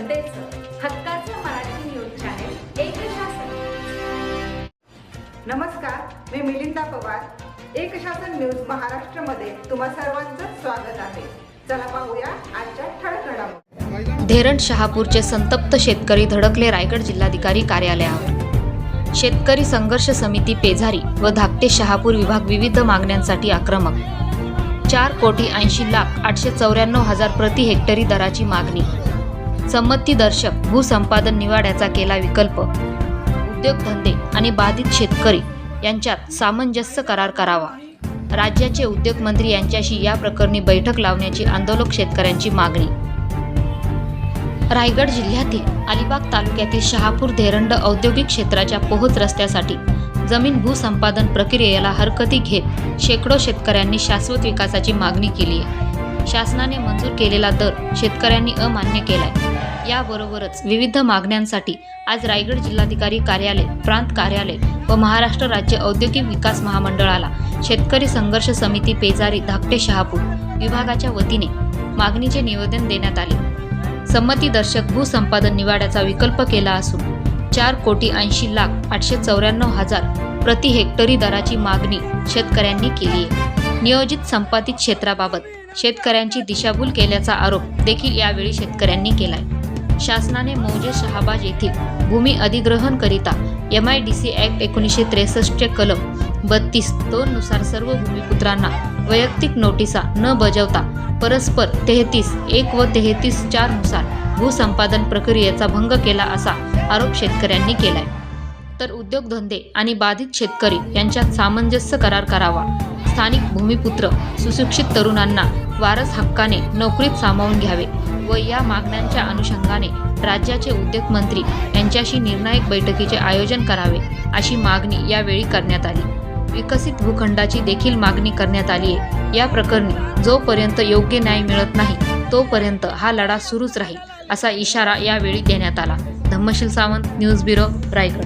जनतेचं हक्काचं Marathi news channel एक शासन नमस्कार मी मिलिंदा पवार. एक शासन न्यूज महाराष्ट्रमध्ये तुम्हा सर्वांचं स्वागत आहे. चला पाहूया आजच्या ठळक घडामोडी. धेरण शहापूरचे संतप्त शेतकरी धडकले रायगड जिल्हाधिकारी कार्यालयावर. शेतकरी संघर्ष समिती पेझारी व धाकटे शहापूर विभाग विविध मागण्यांसाठी आक्रमक. चार कोटी ऐंशी लाख आठशे चौऱ्याण्णव हजार प्रति हेक्टरी दराची मागणी. संमतीदर्शक भूसंपादन निवाड्याचा केला विकल्प. उद्योगधंदे आणि बाधित शेतकरी यांच्यात सामंजस्य करार करावा. राज्याचे उद्योगमंत्री यांच्याशी या प्रकरणी बैठक लावण्याची आंदोलक शेतकऱ्यांची मागणी. रायगड जिल्ह्यातील अलिबाग तालुक्यातील शहापूर धेरंड औद्योगिक क्षेत्राच्या पोहोच रस्त्यासाठी जमीन भूसंपादन प्रक्रियेला हरकती घेत शेकडो शेतकऱ्यांनी शाश्वत विकासाची मागणी केली आहे. शासनाने मंजूर केलेला दर शेतकऱ्यांनी अमान्य केलाय. याबरोबरच विविध मागण्यांसाठी आज रायगड जिल्हाधिकारी कार्यालय प्रांत कार्यालय व महाराष्ट्र राज्य औद्योगिक विकास महामंडळाला शेतकरी संघर्ष समिती पेजारी धाकटे शहापूर विभागाच्या वतीने मागणीचे निवेदन देण्यात आले. संमतीदर्शक भूसंपादन निवाड्याचा विकल्प केला असून चार कोटी ऐंशी लाख आठशे चौऱ्याण्णव हजार प्रति हेक्टरी दराची मागणी शेतकऱ्यांनी केली आहे. नियोजित संपादित क्षेत्राबाबत शेतकऱ्यांची दिशाभूल केल्याचा आरोप देखील यावेळी शेतकऱ्यांनी केलाय. शासनाने मौजे शहाबाज येथील भूमी अधिग्रहणकरिता M I D C act एकोणीसशे त्रेसष्टचे कलम बत्तीस दोन नुसार सर्व भूमिपुत्रांना वैयक्तिक नोटिसा न बजावता परस्पर तेहतीस एक व तेहतीस चारनुसार भूसंपादन प्रक्रियेचा भंग केला असा आरोप शेतकऱ्यांनी केलाय. तर उद्योगधंदे आणि बाधित शेतकरी यांच्यात सामंजस्य करार करावा स्थानिक भूमिपुत्र सुशिक्षित तरुणांना वारस हक्काने नोकरीत सामावून घ्यावे व या मागण्यांच्या अनुषंगाने राज्याचे उद्योगमंत्री यांच्याशी निर्णायक बैठकीचे आयोजन करावे अशी मागणी यावेळी करण्यात आली. विकसित भूखंडाची देखील मागणी करण्यात आली आहे या प्रकरणी जोपर्यंत योग्य न्याय मिळत नाही तोपर्यंत हा लढा सुरूच राहील असा इशारा यावेळी देण्यात आला. Dhammashil Sawant news bureau Raigad.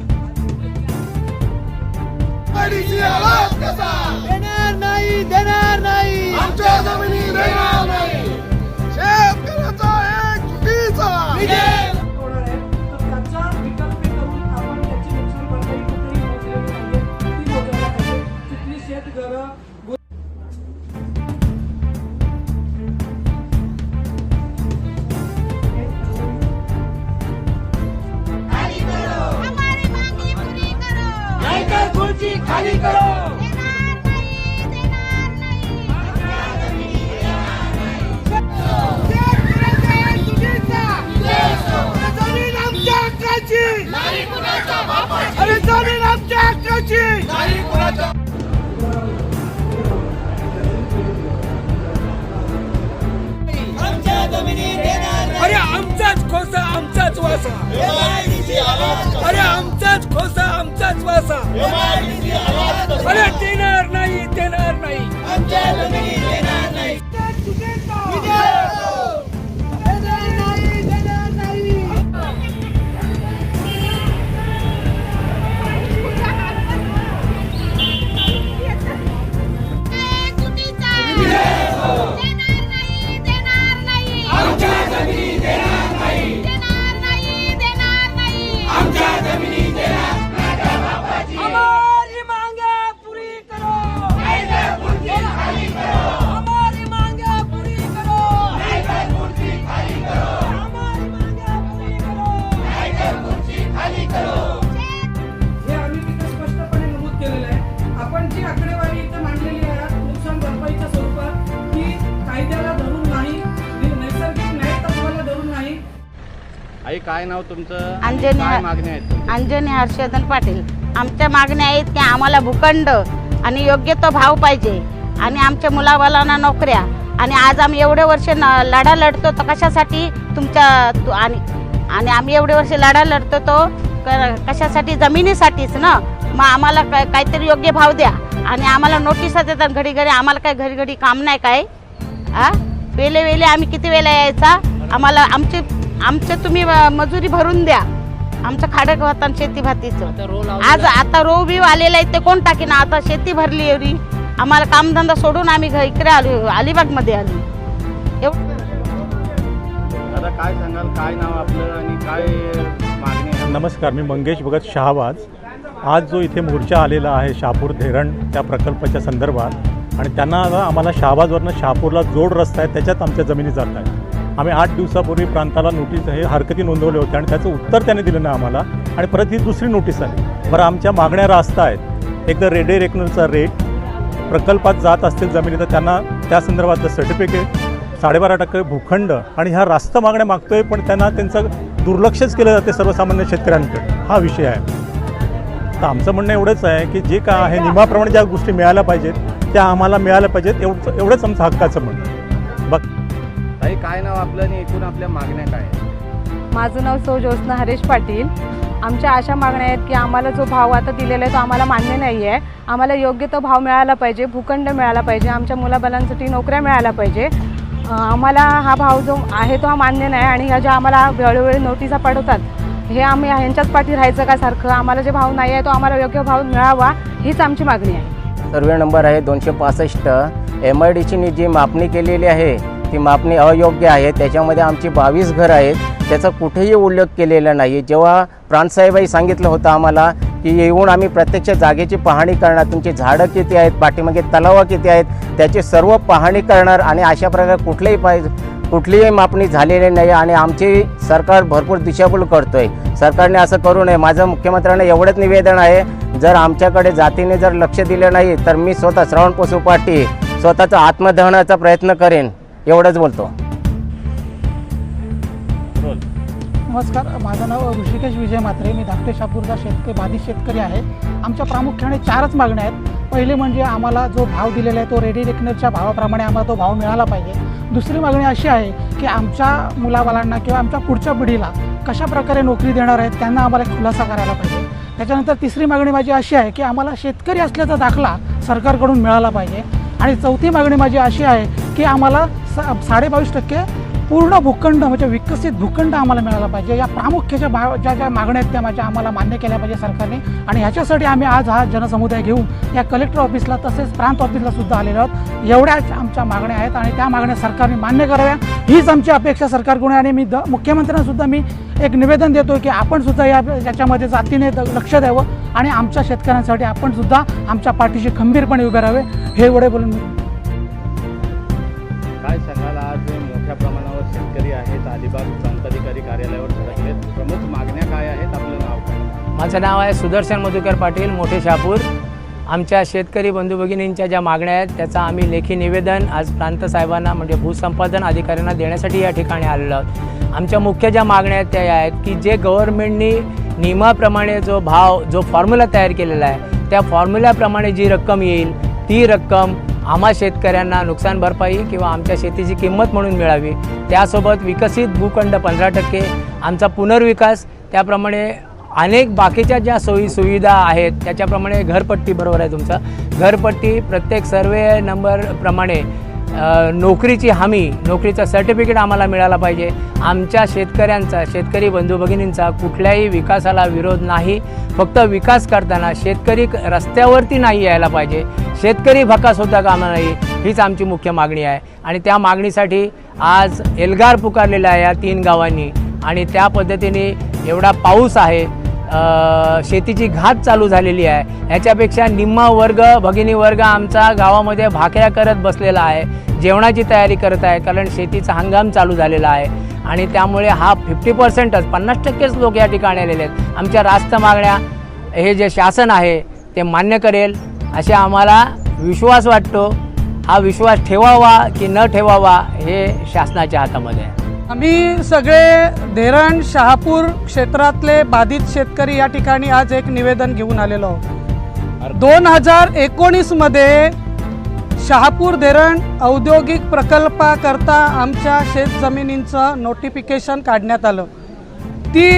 नाही देणार नाही. आमच्या जमिनी देणार नाही. शेतकऱ्याचा एक चुकीचा वासा. अरे आमचाच खोसा आमचाच वासा. अरे देणार नाही अरे देणार नाही. देणार नाही. आई काय नाव तुमचं? अंजनी काय मागणी आहेत तुमच्या? अंजनी हर्षवर्धन पाटील. आमच्या मागण्या आहेत की आम्हाला भूखंड आणि योग्य तो भाव पाहिजे. आणि आमच्या मुलाबालांना नोकऱ्या. आणि आज आम्ही एवढे वर्ष न लढा लढतो तर कशासाठी तुमच्या तु- आणि आणि आम्ही एवढे वर्ष लढा लढतो तो क- कशासाठी? जमिनीसाठीच ना? मग आम्हाला काय काहीतरी योग्य भाव द्या. आणि आम्हाला नोटिसा देतात घडी घडी आम्हाला काय घडी घडी काम नाही काय? आ? वेले वेले आम्ही किती वेळा यायचा? आम्हाला आमची आमचं तुम्ही मजुरी भरून द्या. आमचं खाडक होतं शेती भातीचं आज आता रो बिव आलेलं आहे ते कोण टाकीन? आता शेती भरली एवढी. आम्हाला कामधंदा सोडून आम्ही इकडे आलो अलिबागमध्ये आलो. एवढं दादा काय सांगाल? काय नाव आपलं आणि काय मागणी आहे? नमस्कार मी मंगेश भगत शहाबाज आज जो इथे मोर्चा आलेला आहे शहापूर धरण त्या प्रकल्पाच्या संदर्भात. आणि त्यांना आम्हाला शहाबाजवरनं शहापूरला जोड रस्ता आहे त्याच्यात आमच्या जमिनी जात आहे आम्ही आठ दिवसापूर्वी प्रांताला नोटीस हे हरकती नोंदवले होते आणि त्याचं उत्तर त्याने दिलं नाही आम्हाला. आणि परत ही दुसरी नोटीस आली. बरं आमच्या मागण्या रास्ता आहेत. एकदा रेडे रेकनरचा रेट प्रकल्पात जात असतील जमिनी तर त्यांना त्या संदर्भातलं सर्टिफिकेट साडेबारा टक्के भूखंड आणि ह्या रास्त मागण्या मागतोय पण त्यांना त्यांचं दुर्लक्षच केलं जाते सर्वसामान्य शेतकऱ्यांकडे. हा विषय आहे. तर आमचं म्हणणं एवढंच आहे की जे काय आहे नियमाप्रमाणे ज्या गोष्टी मिळाल्या पाहिजेत त्या आम्हाला मिळाल्या पाहिजेत एवढं एवढंच आमचं हक्काचं म्हणणं बघ काय नाव आपलं आणि एकूण आपल्या मागण्या काय आहेत? माझं नाव सौ ज्योत्स्ना हरेश पाटील. आमच्या अशा मागण्या आहेत की आम्हाला जो भाव आता दिलेला आहे तो आम्हाला मान्य नाही आहे आम्हाला योग्य तो भाव मिळाला पाहिजे भूखंड मिळाला पाहिजे आमच्या मुलाबालांसाठी नोकऱ्या मिळाल्या पाहिजे. अं, आम्हाला हा भाव जो आहे तो हा मान्य नाही आणि ह्या ज्या आम्हाला वेळोवेळी नोटिसा पाठवतात हे आम्ही ह्यांच्याच पाठी राहायचं का सारखं? आम्हाला जे भाव नाही आहे तो आम्हाला योग्य भाव मिळावा हीच आमची मागणी आहे. सर्वे नंबर आहे दोनशे पासष्ट. एम आय डी ची जी मापणी केलेली आहे ती मापणी अयोग्य आहे. त्याच्यामध्ये आमची बावीस घरं आहेत. त्याचा कुठेही उल्लेख केलेला नाही जेव्हा प्रांतसाहेबाई सांगितलं होतं आम्हाला की येऊन आम्ही प्रत्यक्ष जागेची पाहणी करणार. तुमची झाडं किती आहेत? पाठीमागे तलाव किती आहेत? त्याची सर्व पाहणी करणार आणि अशा प्रकारे कुठलेही पाय कुठलीही मापणी झालेली नाही आणि आमची सरकार भरपूर दिशाभूल आहे सरकारने असं करू नये. माझं मुख्यमंत्र्यांना एवढंच निवेदन आहे. जर आमच्याकडे जातीने जर लक्ष दिलं नाही तर मी स्वतः श्रावण पशु स्वतःचा आत्मदहनाचा प्रयत्न करेन. एवढंच बोलतो. बोल. नमस्कार माझं नाव ऋषिकेश विजय म्हात्रे. मी धाकटे शापूरचा शेतकरी बाधित शेतकरी आहे. आमच्या प्रामुख्याने चारच मागण्या आहेत. पहिली म्हणजे आम्हाला जो भाव दिलेला आहे तो रेडी रेकनरच्या भावाप्रमाणे आम्हाला तो भाव मिळाला पाहिजे. दुसरी मागणी अशी आहे की आमच्या मुलाबालांना किंवा आमच्या पुढच्या पिढीला कशा प्रकारे नोकरी देणार आहेत त्यांना आम्हाला एक खुलासा करायला पाहिजे. त्याच्यानंतर तिसरी मागणी माझी अशी आहे की आम्हाला शेतकरी असल्याचा दाखला सरकारकडून मिळाला पाहिजे. आणि चौथी मागणी माझी अशी आहे की आम्हाला सा साडेबावीस टक्के पूर्ण भूखंड म्हणजे विकसित भूखंड आम्हाला मिळाला पाहिजे. या प्रामुख्याच्या भाव ज्या ज्या मागण्या आहेत त्या माझ्या आम्हाला मान्य केल्या पाहिजे सरकारने. आणि ह्याच्यासाठी आम्ही आज हा जनसमुदाय घेऊन या कलेक्टर ऑफिसला तसेच प्रांत ऑफिसला सुद्धा आलेलो आहोत. एवढ्याच आमच्या मागण्या आहेत आणि त्या मागण्या सरकारने मान्य कराव्या. हीच आमची अपेक्षा सरकारकडून आहे आणि मी द मुख्यमंत्र्यांनासुद्धा मी एक निवेदन देतो की आपण सुद्धा या याच्यामध्ये जातीने द- लक्ष द्यावं आणि आमच्या शेतकऱ्यांसाठी आपण सुद्धा आमच्या पाठीशी खंबीरपणे उभे राहावे. हे एवढे बोलून शेतकरी आहेत अलिबाग प्रांताधिकारी कार्यालयावर धडकलेत प्रमुख मागण्या काय आहेत? आपलं नाव काय? माझं नाव आहे सुदर्शन मधुकर पाटील मोठे शापूर आमच्या शेतकरी बंधू भगिनींच्या ज्या मागण्या आहेत त्याचा आम्ही लेखी निवेदन आज प्रांत साहेबांना म्हणजे भूसंपादन अधिकाऱ्यांना देण्यासाठी या ठिकाणी आलेलो आहोत. आमच्या मुख्य ज्या मागण्या आहेत त्या या आहेत की जे गव्हर्नमेंटनी नियमाप्रमाणे जो भाव जो फॉर्म्युला तयार केलेला आहे त्या फॉर्म्युल्याप्रमाणे जी रक्कम येईल ती रक्कम आम्हा शेतकऱ्यांना नुकसान भरपाई किंवा आमच्या शेतीची किंमत म्हणून मिळावी त्यासोबत विकसित भूखंड पंधरा टक्के आमचा पुनर्विकास त्याप्रमाणे अनेक बाकीच्या ज्या सोयी सुविधा आहेत त्याच्याप्रमाणे घरपट्टी बरोबर आहे तुमचं. घरपट्टी प्रत्येक सर्वे नंबरप्रमाणे नोकरीची हमी नोकरीचं सर्टिफिकेट आम्हाला मिळाला पाहिजे. आमच्या शेतकऱ्यांचा शेतकरी बंधू भगिनींचा कुठल्याही विकासाला विरोध नाही. फक्त विकास करताना शेतकरी क- रस्त्यावरती नाही यायला पाहिजे. शेतकरी भकासुद्धा कामा नाही हीच आमची मुख्य मागणी आहे. आणि त्या मागणीसाठी आज एल्गार पुकारलेला आहे या तीन गावांनी आणि त्या पद्धतीने एवढा पाऊस आहे. शेतीची घात चालू झालेली आहे. ह्याच्यापेक्षा निम्मा वर्ग भगिनी वर्ग आमचा गावामध्ये भाकऱ्या करत बसलेला आहे. जेवणाची तयारी करत आहे कारण शेतीचा हंगाम चालू झालेला आहे. आणि त्यामुळे हा फिफ्टी पर्सेंटच पन्नास टक्केच लोक या ठिकाणी आलेले आहेत. आमच्या रास्त मागण्या हे जे शासन आहे ते मान्य करेल. असे आम्हाला विश्वास वाटतो. हा विश्वास ठेवावा की न ठेवावा हे शासनाच्या हातामध्ये आहे. आम्ही सगळे धेरण शहापूर क्षेत्रातले बाधित शेतकरी या ठिकाणी आज एक निवेदन घेऊन आलेलो आहोत. दोन हजार एकोणीसमध्ये शहापूर धरण औद्योगिक प्रकल्पाकरता आमच्या शेतजमिनींचं नोटिफिकेशन काढण्यात आलं. ती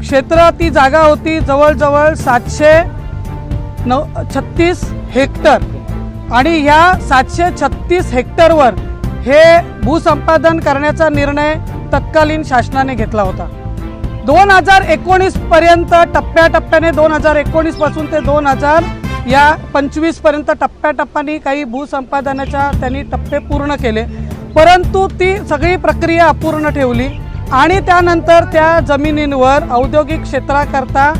क्षेत्र ती जागा होती जवळजवळ सातशे नऊ छत्तीस हेक्टर. आणि ह्या सातशे छत्तीस हेक्टरवर हे भूसंपादन करण्याचा निर्णय तत्कालीन शासनाने घेतला होता. दोन हजार एकोणीस पर्यंत टप्प्याटप्प्याने दोन हजार एकोणीसपासून ते दोन हजार या पंचवीसपर्यंत टप्प्याटप्प्याने काही भूसंपादनाच्या त्यांनी टप्पे पूर्ण केले. परंतु ती सगळी प्रक्रिया अपूर्ण ठेवली आणि त्यानंतर त्या जमिनींवर औद्योगिक क्षेत्राकरता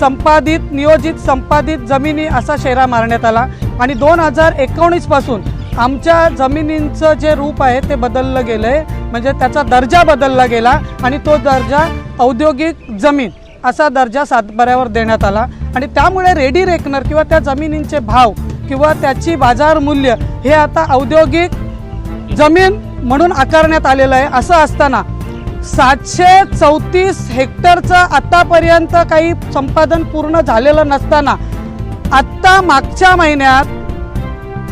संपादित नियोजित संपादित जमिनी असा शेरा मारण्यात आला. आणि दोन हजार एकोणीसपासून आमच्या जमिनींचं जे रूप आहे ते बदललं गेलं आहे म्हणजे त्याचा दर्जा बदलला गेला आणि तो दर्जा औद्योगिक जमीन असा दर्जा सातबाऱ्यावर देण्यात आला. आणि त्यामुळे रेडी रेकनर किंवा त्या जमिनींचे भाव किंवा त्याची बाजार मूल्य हे आता औद्योगिक जमीन म्हणून आकारण्यात आलेलं आहे. असं असताना सातशे चौतीस हेक्टरचं आतापर्यंत काही संपादन पूर्ण झालेलं नसताना आत्ता मागच्या महिन्यात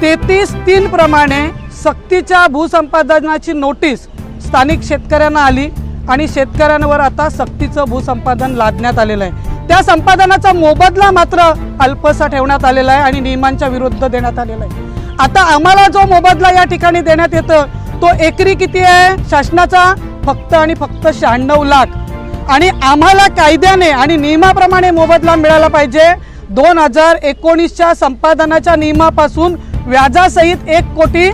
तेहतीस तीन प्रमाणे सक्तीच्या भूसंपादनाची नोटीस स्थानिक शेतकऱ्यांना आली आणि शेतकऱ्यांवर आता सक्तीचं भूसंपादन लादण्यात आलेलं आहे. त्या संपादनाचा मोबदला मात्र अल्पसा ठेवण्यात आलेला आहे आणि नियमांच्या विरुद्ध देण्यात आलेला आहे. आता आम्हाला जो मोबदला या ठिकाणी देण्यात येतं तो एकरी किती आहे? शासनाचा फक्त आणि फक्त शहाण्णव लाख. आणि आम्हाला कायद्याने आणि नियमाप्रमाणे मोबदला मिळाला पाहिजे. दोन हजार एकोणीसच्या संपादनाच्या नियमापासून व्याजासहित एक कोटी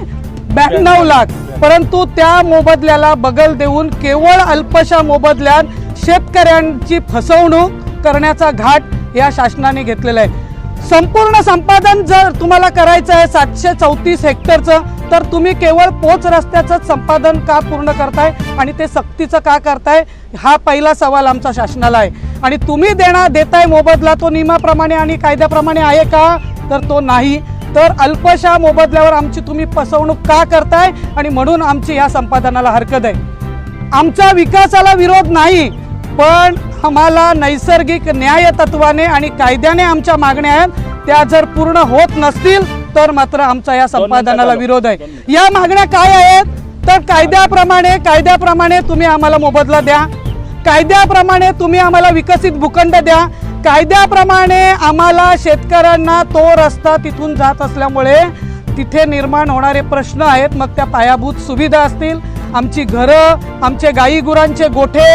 ब्याण्णव लाख. परंतु त्या मोबदल्याला बगल देऊन केवळ अल्पशा मोबदल्यात शेतकऱ्यांची फसवणूक करण्याचा घाट या शासनाने घेतलेला आहे. संपूर्ण संपादन जर तुम्हाला करायचं आहे सातशे चौतीस हेक्टरचं तर तुम्ही केवळ पोच रस्त्याचं संपादन का पूर्ण करताय आणि ते सक्तीचं का करताय? हा पहिला सवाल आमचा शासनाला आहे. आणि तुम्ही देणार देताय मोबदला तो नियमाप्रमाणे आणि कायद्याप्रमाणे आहे का? तर तो नाही. तर अल्पशा मोबदल्यावर आमची तुम्ही फसवणूक का करताय? आणि म्हणून आमची या संपादनाला हरकत आहे. आमच्या विकासाला विरोध नाही पण आम्हाला नैसर्गिक न्याय तत्वाने आणि कायद्याने आमच्या मागण्या आहेत. त्या जर पूर्ण होत नसतील तर मात्र आमचा या संपादनाला विरोध आहे. या मागण्या काय आहेत? तर कायद्याप्रमाणे कायद्याप्रमाणे तुम्ही आम्हाला मोबदला द्या. कायद्याप्रमाणे तुम्ही आम्हाला विकसित भूखंड द्या. कायद्याप्रमाणे आम्हाला शेतकऱ्यांना तो रस्ता तिथून जात असल्यामुळे तिथे निर्माण होणारे प्रश्न आहेत. मग त्या पायाभूत सुविधा असतील. आमची घरं आमचे गाई गुरांचे गोठे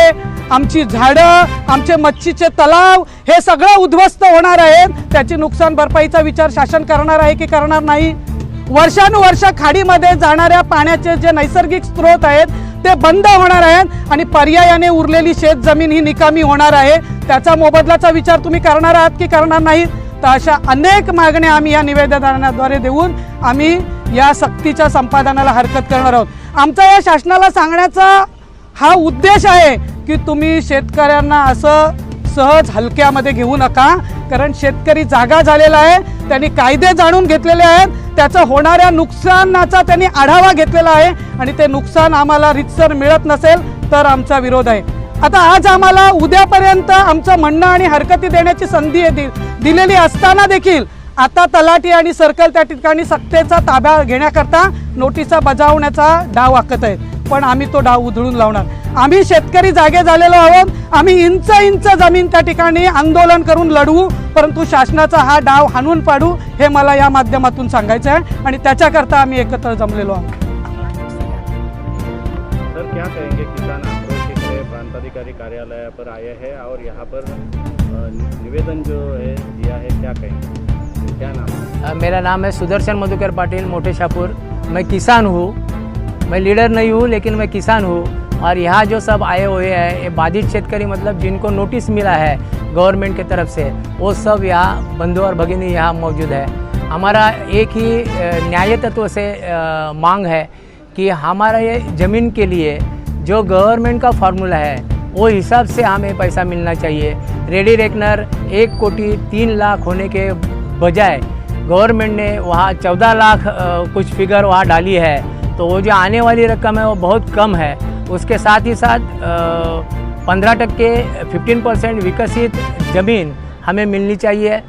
आमची झाडं आमचे मच्छीचे तलाव हे सगळं उद्ध्वस्त होणार आहेत. त्याची नुकसान भरपाईचा विचार शासन करणार आहे की करणार नाही? वर्षानुवर्ष खाडीमध्ये जाणाऱ्या पाण्याचे जे नैसर्गिक स्रोत आहेत ते बंद होणार आहेत आणि पर्यायाने उरलेली शेत जमीन ही निकामी होणार आहे. त्याचा मोबदलाचा विचार तुम्ही करणार आहात की करणार नाहीत तर अशा अनेक मागण्या आम्ही या निवेदनाद्वारे देऊन आम्ही या सक्तीच्या संपादनाला हरकत करणार आहोत. आमचा या शासनाला सांगण्याचा हा उद्देश आहे की तुम्ही शेतकऱ्यांना असं सहज हलक्यामध्ये घेऊ नका. कारण शेतकरी जागा झालेला आहे त्यांनी कायदे जाणून घेतलेले आहेत. त्याचं होणाऱ्या नुकसानाचा त्यांनी आढावा घेतलेला आहे आणि ते नुकसान आम्हाला रितसर मिळत नसेल तर आमचा विरोध आहे. आता आज आम्हाला उद्यापर्यंत आमचं म्हणणं आणि हरकती देण्याची संधी दि- दिलेली असताना देखील आता तलाठी आणि सर्कल त्या ठिकाणी सत्तेचा ताब्या घेण्याकरता नोटिसा बजावण्याचा डाव आखत आहेत. पण आम्ही तो डाव उधळून लावणार. आम्ही शेतकरी जागे झालेलो आहोत. आम्ही इंच इंच जमीन त्या ठिकाणी आंदोलन करून लढवू. परंतु शासनाचा हा डाव हाणून पाडू हे मला या माध्यमातून सांगायचं आहे आणि त्याच्याकरता आम्ही एकत्र जमलेलो आहोत. सर क्या कहेंगे? किसान आक्रोश के लिए प्रांताधिकारी कार्यालय पर आए हैं और यहाँ पर निवेदन जो है दिया है क्या कहेंगे? क्या नाम है? मेरा नाम है सुदर्शन मधुकर पाटिल मोटे शाहपुर मैं किसान हूँ। मैं लीडर नहीं हूँ, लेकिन मैं किसान हूँ। और यहाँ जो सब आए हुए हैं, ये बाधित शेतकरी मतलब जिनको नोटिस मिला है गवर्नमेंट की तरफ़ से, वो सब यहाँ बंधु और भगिनी यहाँ मौजूद है। हमारा एक ही न्याय तत्व से मांग है कि हमारा ये ज़मीन के लिए जो गवर्नमेंट का फार्मूला है, वो हिसाब से हमें पैसा मिलना चाहिए। रेडी रेकनर एक कोटी तीन लाख होने के बजाय गवर्नमेंट ने वहाँ चौदह लाख कुछ फिगर वहाँ डाली है। तो वो जो आने वाली रकम है वो बहुत कम है। उसके साथ ही साथ पंद्रह टक्के फिफ्टीन परसेंट विकसित ज़मीन हमें मिलनी चाहिए।